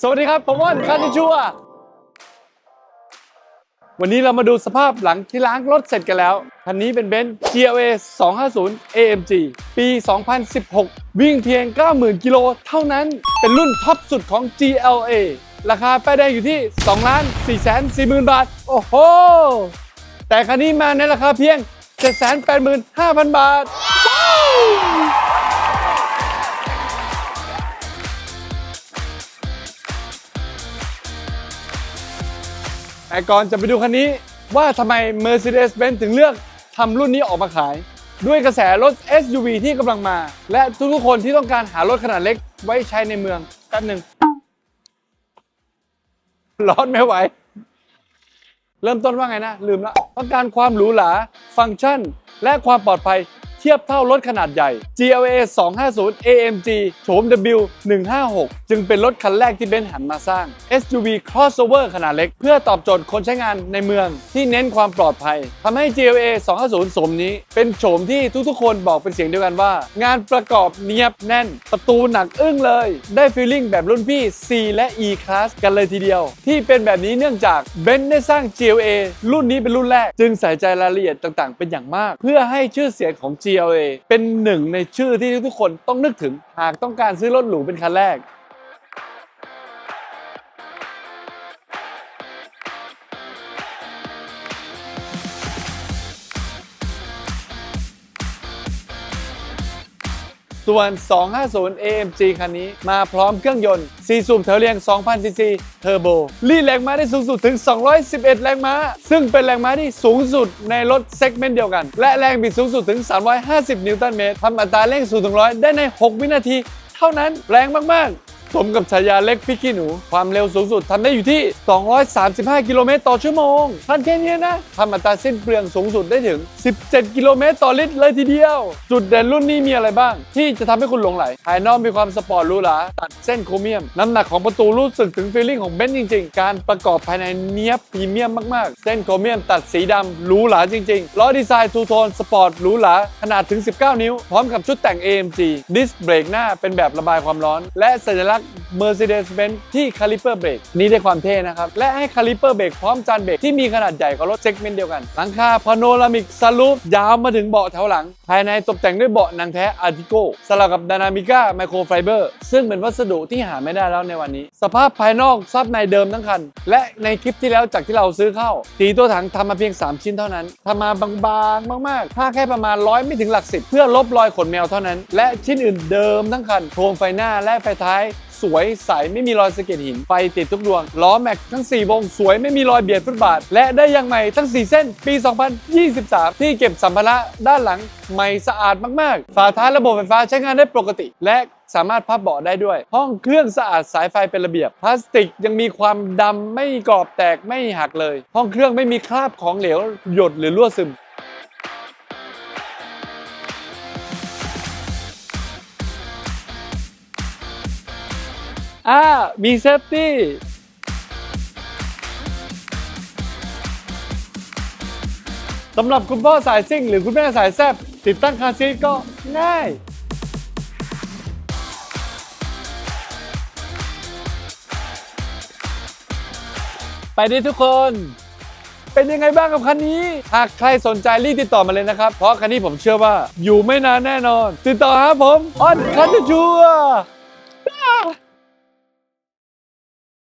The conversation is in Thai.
สวัสดีครับ ผมอ้อนคานิชัว วันนี้เรามาดูสภาพหลังที่ล้างรถเสร็จกันแล้ว คันนี้เป็นเบนซ์ GLA 250 AMG ปี 2016 วิ่งเพียง 90,000 กิโลเท่านั้น เป็นรุ่นท็อปสุดของ GLA ราคาป้ายแดงอยู่ที่ 2 ล้าน4 4 0 0 0 บาท โอ้โห แต่คันนี้มาในราคาเพียง 785,000 บาท แต่ก่อนจะไปดูคันนี้ว่าทำไม Mercedes-Benz ถึงเลือกทำรุ่นนี้ออกมาขาย ด้วยกระแสรถ SUV ที่กำลังมา และทุกๆคนที่ต้องการหารถขนาดเล็กไว้ใช้ในเมืองแป๊บหนึ่งร้อนไม่ไหว เริ่มต้นว่าไงนะ ลืมละต้องการความหรูหราฟังก์ชัน และความปลอดภัย ทียบเท่ารถขนาดใหญ่ GLA 250 AMG โฉม W 156จึงเป็นรถคันแรกที่เบนซ์หันมาสร้าง SUV crossover ขนาดเล็ก เพื่อตอบโจทย์คนใช้งานในเมือง ที่เน้นความปลอดภัยทำให้ GLA 250 สมนี้ เป็นโฉมที่ทุกๆ คนบอกเป็นเสียงเดียวกันว่า งานประกอบเนียบแน่น ประตูหนักอึ้งเลย ได้ฟีลลิ่งแบบรุ่นพี่ C และ E Class กันเลยทีเดียว ที่เป็นแบบนี้เนื่องจากเบนซ์ได้สร้าง GLA รุ่นนี้เป็นรุ่นแรก จึงใส่ใจรายละเอียดต่างๆ เป็นอย่างมาก เพื่อให้ชื่อเสียงของ G เป็นหนึ่งในชื่อที่ทุกคนต้องนึกถึงหากต้องการซื้อรถหรูเป็นคันแรก ส่วน 250 AMG คันนี้มาพร้อมเครื่องยนต์4สูบเทอร์เรียง 2,000 ซีซีเทอร์โบรีดแรงม้าได้สูงสุดถึง 211 แรงม้า ซึ่งเป็นแรงม้าที่สูงสุดในรถเซกเมนต์เดียวกัน และแรงบิดสูงสุดถึง 350 นิวตันเมตรทำอัตราเร่ง0ถึง100ได้ใน 6 วินาที เท่านั้นแรงมาก ๆ สมกับฉายาเล็กพริกขี้หนู ความเร็วสูงสุดทำได้อยู่ที่ 235 กิโลเมตรต่อชั่วโมงทันแค่นี้นะทำอัตราสิ้นเปลืองสูงสุดได้ถึง 17 กิโลเมตรต่อลิตรเลยทีเดียว จุดเด่นรุ่นนี้มีอะไรบ้าง ที่จะทำให้คุณหลงไหลภายนอกมีความสปอร์ตรูหราตัดเส้นโครเมียม น้ำหนักของประตูรู้สึกถึงฟีลลิ่งของเบนซ์จริง ๆ การประกอบภายในเนี้ยบพรีเมียมมากๆ เส้นโครเมียมตัดสีดำหรูหราจริงๆล้อดีไซน์ทูโทนสปอร์ตหรูหราขนาดถึง 19 นิ้ว พร้อมกับชุดแต่ง AMG ดิสเบรกหน้าเป็นแบบระบายความร้อน และสัญลักษณ Mercedes-Benz ที่คาลิเปอร์เบรกนี่ได้ความเท่นะครับ และให้คาลิเปอร์เบรกพร้อมจานเบรกที่มีขนาดใหญ่กว่ารถเซกเมนต์เดียวกัน หลังคาพาโนรามิกซันรูฟยาวมาถึงเบาะแถวหลัง ภายในตกแต่งด้วยเบาะหนังแท้อาร์ติโกสลับกับดานามิก้าไมโครไฟเบอร์ซึ่งเป็นวัสดุที่หาไม่ได้แล้วในวันนี้ สภาพภายนอกซับในเดิมทั้งคัน และในคลิปที่แล้วจากที่เราซื้อเข้าสีตัวถังทำมาเพียง 3 ชิ้นเท่านั้นทำมาบางๆ มากๆผ้าแค่ประมาณร้อยไม่ถึงหลักสิบเพื่อลบรอยขนแมวเท่านั้น และชิ้นอื่นเดิมทั้งคันโคมไฟหน้าและไฟท้าย สวยใสไม่มีรอยสะเก็ดหิน ไฟติดทุกดวง ล้อแม็กทั้ง 4 วงสวยไม่มีรอยเบียดฟุตบาท และได้ยางใหม่ทั้ง 4 เส้นปี 2023 ที่เก็บสัมภาระด้านหลังใหม่สะอาดมากๆ ฝาท้ายระบบไฟฟ้าใช้งานได้ปกติ และสามารถพับเบาะได้ด้วย ห้องเครื่องสะอาดสายไฟเป็นระเบียบ พลาสติกยังมีความดำไม่กรอบแตกไม่หักเลย ห้องเครื่องไม่มีคราบของเหลวหยดหรือรั่วซึม อ่ามีเซฟตี้สำหรับคุณพ่อสายซิ่ง หรือคุณแม่สายแซบติดตั้งคาซีทก็ง่าย ไปดีทุกคน เป็นยังไงบ้างกับคันนี้ หากใครสนใจรีบติดต่อมาเลยนะครับ เพราะคันนี้ผมเชื่อว่าอยู่ไม่นานแน่นอน ติดต่อหาผมออนคันชัวร์